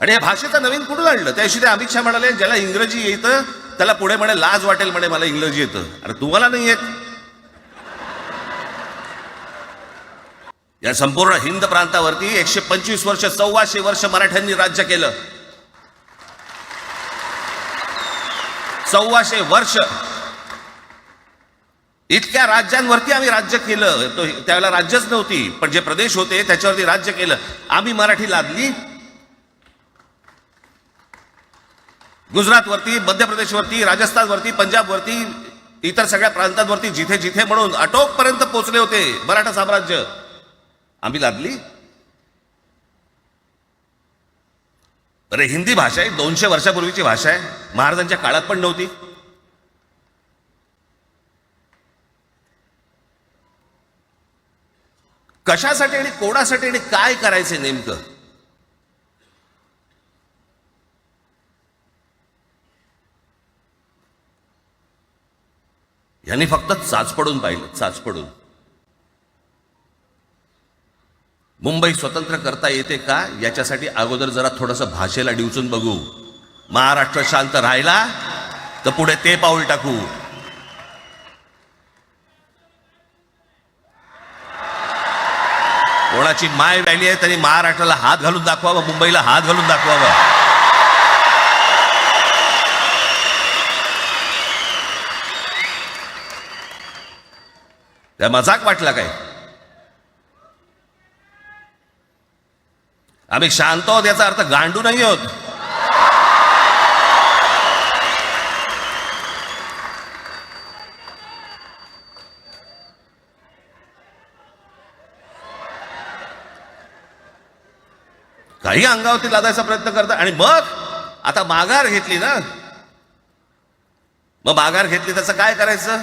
आणि या भाषेचं नवीन कुठून आणलं? त्याशी ते अमित शहा म्हणाले ज्याला इंग्रजी येतं त्याला पुढे म्हणे लाज वाटेल म्हणे मला इंग्रजी येतं. अरे तुम्हाला नाही येत. या संपूर्ण हिंद प्रांतावरती एकशे पंचवीस वर्ष सव्वाशे वर्ष मराठ्यांनी राज्य केलं. सव्वाशे वर्ष. इतक्या राज्यांवरती आम्ही राज्य केलं. तो त्यावेळेला राज्यच नव्हती पण जे प्रदेश होते त्याच्यावरती राज्य केलं. आम्ही मराठी लादली. गुजरातवरती मध्य प्रदेशवरती राजस्थानवरती पंजाबवरती इतर सगळ्या प्रांतांवरती जिथे जिथे म्हणून अटोकपर्यंत पोहोचले होते मराठा साम्राज्य. आम्ही लादली. अरे हिंदी भाषा आहे दोनशे वर्षापूर्वीची भाषा आहे. महाराजांच्या काळात पण नव्हती. कशासाठी आणि कोणासाठी आणि काय करायचे नेमकं? यांनी फक्त चाचपडून पाहिलं चाचपडून मुंबई स्वतंत्र करता येते का? याच्यासाठी अगोदर जरा थोडंसं भाषेला डिवचून बघू. महाराष्ट्र शांत राहिला तर पुढे ते पाऊल टाकू. कोणाची माय व्हॅली आहे त्यांनी महाराष्ट्राला हात घालून दाखवावा मुंबईला हात घालून दाखवावा. त्या मजाक वाटला काय आम्ही शांत आहोत याचा अर्थ गांडू नाही होत काही अंगावरती लादायचा प्रयत्न करतात आणि मग आता माघार घेतली ना? मग माघार घेतली त्याचं काय करायचं?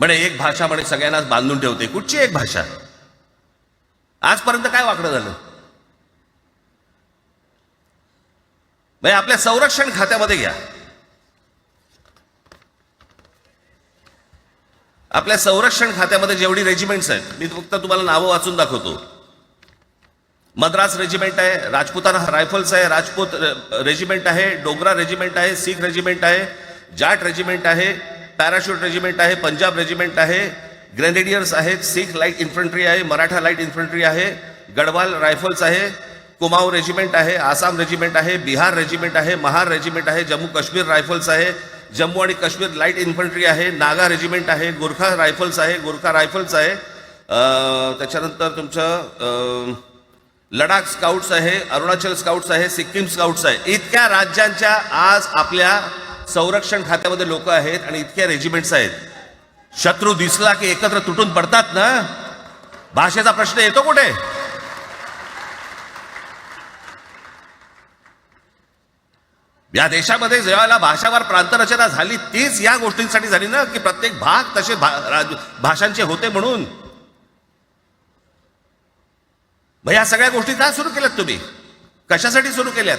म्हणे एक भाषा म्हणे सगळ्यांनाच बांधून ठेवते. कुठची एक भाषा? आजपर्यंत काय वाकडं झालं? म्हणजे आपल्या संरक्षण खात्यामध्ये घ्या. आपल्या संरक्षण खात्यामध्ये जेवढी रेजिमेंट्स आहेत मी फक्त तुम्हाला नावं वाचून दाखवतो. मद्रास रेजिमेंट आहे राजपुताना रायफल्स आहे राजपूत रेजिमेंट आहे डोगरा रेजिमेंट आहे सीख रेजिमेंट आहे जाट रेजिमेंट आहे पॅराशूट रेजिमेंट आहे पंजाब रेजिमेंट आहे ग्रेनेडियर्स आहेत सीख लाइट इन्फंट्री आहे मराठा लाइट इन्फंट्री आहे गडवाल रायफल्स आहे कुमाऊ रेजिमेंट आहे आसाम रेजिमेंट आहे बिहार रेजिमेंट आहे महार रेजिमेंट आहे जम्मू काश्मीर रायफल्स आहे जम्मू आणि काश्मीर लाइट इन्फंट्री आहे नागा रेजिमेंट आहे गोरखा रायफल्स आहे गोरखा रायफल्स आहे त्याच्यानंतर तुमचं लडाख स्काउट्स आहे अरुणाचल स्काउट्स आहे सिक्कीम स्काउट्स आहे इतक्या राज्यांच्या आज आपल्या संरक्षण खात्यामध्ये लोक आहेत आणि इतक्या रेजिमेंट्स आहेत. शत्रू दिसला की एकत्र तुटून पडतात ना? भाषेचा प्रश्न येतो कुठे? या देशामध्ये जेव्हा भाषावार प्रांतरचना झाली तीच या गोष्टींसाठी झाली ना की प्रत्येक भाग तसे भा, राज- भाषांचे होते म्हणून. मग या सगळ्या गोष्टी का सुरू केल्यात तुम्ही? कशासाठी सुरू केल्यात?